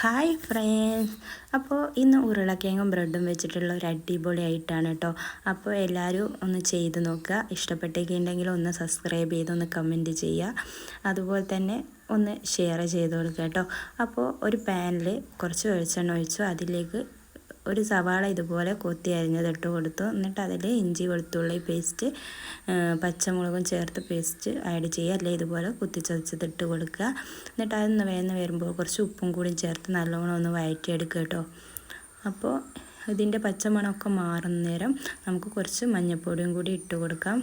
Hi friends അപ്പോൾ ഇന്ന് ഉരുളക്കിഴങ്ങും ബ്രെഡും വെച്ചിട്ടുള്ള ഒരു അടിപൊളി ആയിട്ടാണ് കേട്ടോ അപ്പോൾ എല്ലാവരും ഒന്ന് ചെയ്ത് നോക്കുക. ഇഷ്ടപ്പെട്ടേക്കുണ്ടെങ്കിൽ ഒന്ന് സബ്സ്ക്രൈബ് ചെയ്ത് ഒന്ന് കമന്റ് ചെയ്യുക. അതുപോലെ തന്നെ ഒന്ന് ഷെയർ ചെയ്ത് കൊടുക്കുക കേട്ടോ അപ്പോൾ ഒരു പാനിൽ കുറച്ച് വെളിച്ചെണ്ണ ഒഴിച്ചു. അതിലേക്ക് ഒരു സവാള ഇതുപോലെ കൊത്തി അരിഞ്ഞത് ഇട്ട് കൊടുത്തു. എന്നിട്ട് അതിൽ ഇഞ്ചി വെളുത്തുള്ളി പേസ്റ്റ് പച്ചമുളകും ചേർത്ത് പേസ്റ്റ് ആഡ് ചെയ്യുക. അല്ലെങ്കിൽ ഇതുപോലെ കുത്തിച്ചതച്ചത് ഇട്ട് കൊടുക്കുക. എന്നിട്ട് അതൊന്ന് വേന്ന് വരുമ്പോൾ കുറച്ച് ഉപ്പും കൂടി ചേർത്ത് നല്ലോണം ഒന്ന് വഴറ്റിയെടുക്കുക കേട്ടോ. അപ്പോൾ ഇതിന്റെ പച്ചമണമൊക്കെ മാറുന്ന നേരം നമുക്ക് കുറച്ച് മഞ്ഞൾപ്പൊടിയും കൂടി ഇട്ട് കൊടുക്കാം.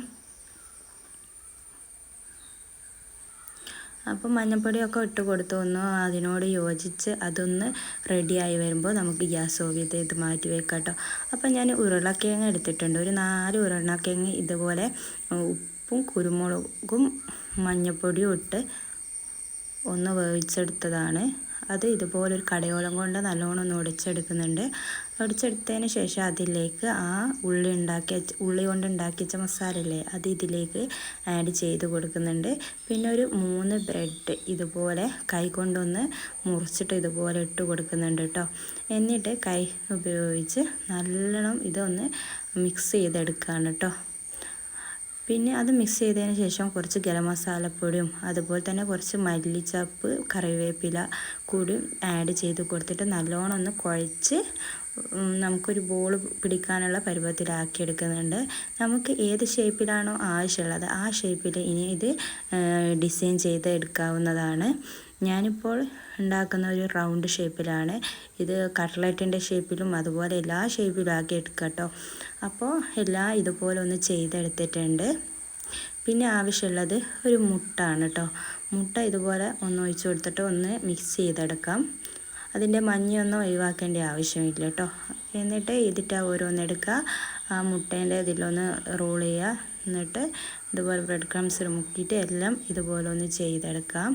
അപ്പോൾ മഞ്ഞൾപ്പൊടിയൊക്കെ ഇട്ട് കൊടുത്തു. ഒന്ന് അതിനോട് യോജിച്ച് അതൊന്ന് റെഡിയായി വരുമ്പോൾ നമുക്ക് ഗ്യാസ് ഓഫ് ചെയ്ത് ഇത് മാറ്റി വെക്കാം കേട്ടോ അപ്പോൾ ഞാൻ ഉരുളക്കിഴങ്ങ് എടുത്തിട്ടുണ്ട്. ഒരു നാല് ഉരുളക്കിഴങ്ങ് ഇതുപോലെ ഉപ്പും കുരുമുളകും മഞ്ഞപ്പൊടിയും ഇട്ട് ഒന്ന് വേവിച്ചെടുത്തതാണ്. അത് ഇതുപോലൊരു കടയോളം കൊണ്ട് നല്ലോണം ഒന്ന് ഒടിച്ചെടുക്കുന്നുണ്ട്. ഒടിച്ചെടുത്തതിന് ശേഷം അതിലേക്ക് ആ ഉള്ളി ഉണ്ടാക്കി ഉള്ളി കൊണ്ട് മസാല അല്ലേ അത് ഇതിലേക്ക് ആഡ് ചെയ്ത് കൊടുക്കുന്നുണ്ട്. പിന്നെ ഒരു മൂന്ന് ബ്രെഡ് ഇതുപോലെ കൈ കൊണ്ടൊന്ന് മുറിച്ചിട്ട് ഇതുപോലെ ഇട്ട് കൊടുക്കുന്നുണ്ട് കേട്ടോ. എന്നിട്ട് കൈ ഉപയോഗിച്ച് നല്ലോണം ഇതൊന്ന് മിക്സ് ചെയ്തെടുക്കുകയാണ് കേട്ടോ. പിന്നെ അത് മിക്സ് ചെയ്തതിന് ശേഷം കുറച്ച് ഗരം മസാലപ്പൊടിയും അതുപോലെ തന്നെ കുറച്ച് മല്ലിച്ചപ്പ് കറിവേപ്പില കൂടി ആഡ് ചെയ്ത് കൊടുത്തിട്ട് നല്ലോണം ഒന്ന് കുഴച്ച് നമുക്കൊരു ബോൾ പിടിക്കാനുള്ള പരുവത്തിലാക്കി എടുക്കുന്നുണ്ട്. നമുക്ക് ഏത് ഷേപ്പിലാണോ ആവശ്യമുള്ളത് ആ ഷേപ്പിൽ ഇനി ഇത് ഡിസൈൻ ചെയ്ത് എടുക്കാവുന്നതാണ്. ഞാനിപ്പോൾ ഉണ്ടാക്കുന്ന ഒരു റൗണ്ട് ഷേപ്പിലാണ്. ഇത് കട്ട്ലറ്റിന്റെ ഷേപ്പിലും അതുപോലെ എല്ലാ ഷേപ്പിലും ആക്കി എടുക്കുക കേട്ടോ. അപ്പോൾ എല്ലാം ഇതുപോലെ ഒന്ന് ചെയ്തെടുത്തിട്ടുണ്ട്. പിന്നെ ആവശ്യമുള്ളത് ഒരു മുട്ടാണ് കേട്ടോ. മുട്ട ഇതുപോലെ ഒന്ന് ഒഴിച്ചു കൊടുത്തിട്ട് ഒന്ന് മിക്സ് ചെയ്തെടുക്കാം. അതിന്റെ മഞ്ഞൊന്നും ഒഴിവാക്കേണ്ട ആവശ്യമില്ല കേട്ടോ. എന്നിട്ട് ഇതിട്ട് ഓരോന്നെടുക്കുക ആ മുട്ടേന്റെ ഇതിലൊന്ന് റോൾ ചെയ്യുക. എന്നിട്ട് ഇതുപോലെ ബ്രെഡ് ക്രംസിൽ മുക്കിയിട്ട് എല്ലാം ഇതുപോലെ ഒന്ന് ചെയ്തെടുക്കാം.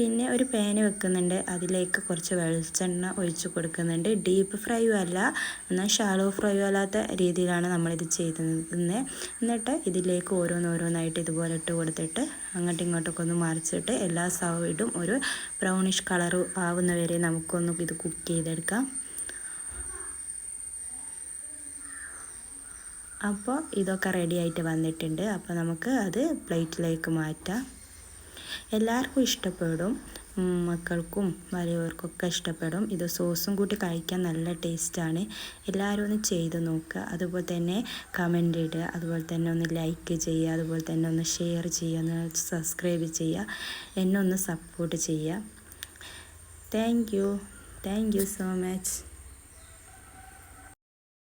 പിന്നെ ഒരു പാന് വെക്കുന്നുണ്ട്. അതിലേക്ക് കുറച്ച് വെളിച്ചെണ്ണ ഒഴിച്ച് കൊടുക്കുന്നുണ്ട്. ഡീപ്പ് ഫ്രൈയും അല്ല എന്നാൽ ഷാലോ ഫ്രൈയും അല്ലാത്ത രീതിയിലാണ് നമ്മളിത് ചെയ്തത് എന്നിട്ട് ഇതിലേക്ക് ഓരോന്നോരോന്നായിട്ട് ഇതുപോലെ ഇട്ട് കൊടുത്തിട്ട് അങ്ങോട്ടും ഇങ്ങോട്ടൊക്കെ ഒന്ന് മറിച്ചിട്ട് എല്ലാ സൈഡും ഒരു ബ്രൗണിഷ് കളർ ആവുന്ന വരെ നമുക്കൊന്ന് ഇത് കുക്ക് ചെയ്തെടുക്കാം. അപ്പോൾ ഇതൊക്കെ റെഡി ആയിട്ട് വന്നിട്ടുണ്ട്. അപ്പോൾ നമുക്ക് അത് പ്ലേറ്റിലേക്ക് മാറ്റാം. എല്ലാവർക്കും ഇഷ്ടപ്പെടും. മക്കൾക്കും വലിയവർക്കൊക്കെ ഇഷ്ടപ്പെടും. ഇത് സോസും കൂട്ടി കഴിക്കാൻ നല്ല ടേസ്റ്റാണ്. എല്ലാവരും ഒന്ന് ചെയ്ത് നോക്കുക. അതുപോലെ തന്നെ കമന്റ് ഇടുക. അതുപോലെ തന്നെ ഒന്ന് ലൈക്ക് ചെയ്യുക. അതുപോലെ തന്നെ ഒന്ന് ഷെയർ ചെയ്യുക. ഒന്ന് സബ്സ്ക്രൈബ് ചെയ്യുക. എന്നെ ഒന്ന് സപ്പോർട്ട് ചെയ്യുക. Thank you thank you so much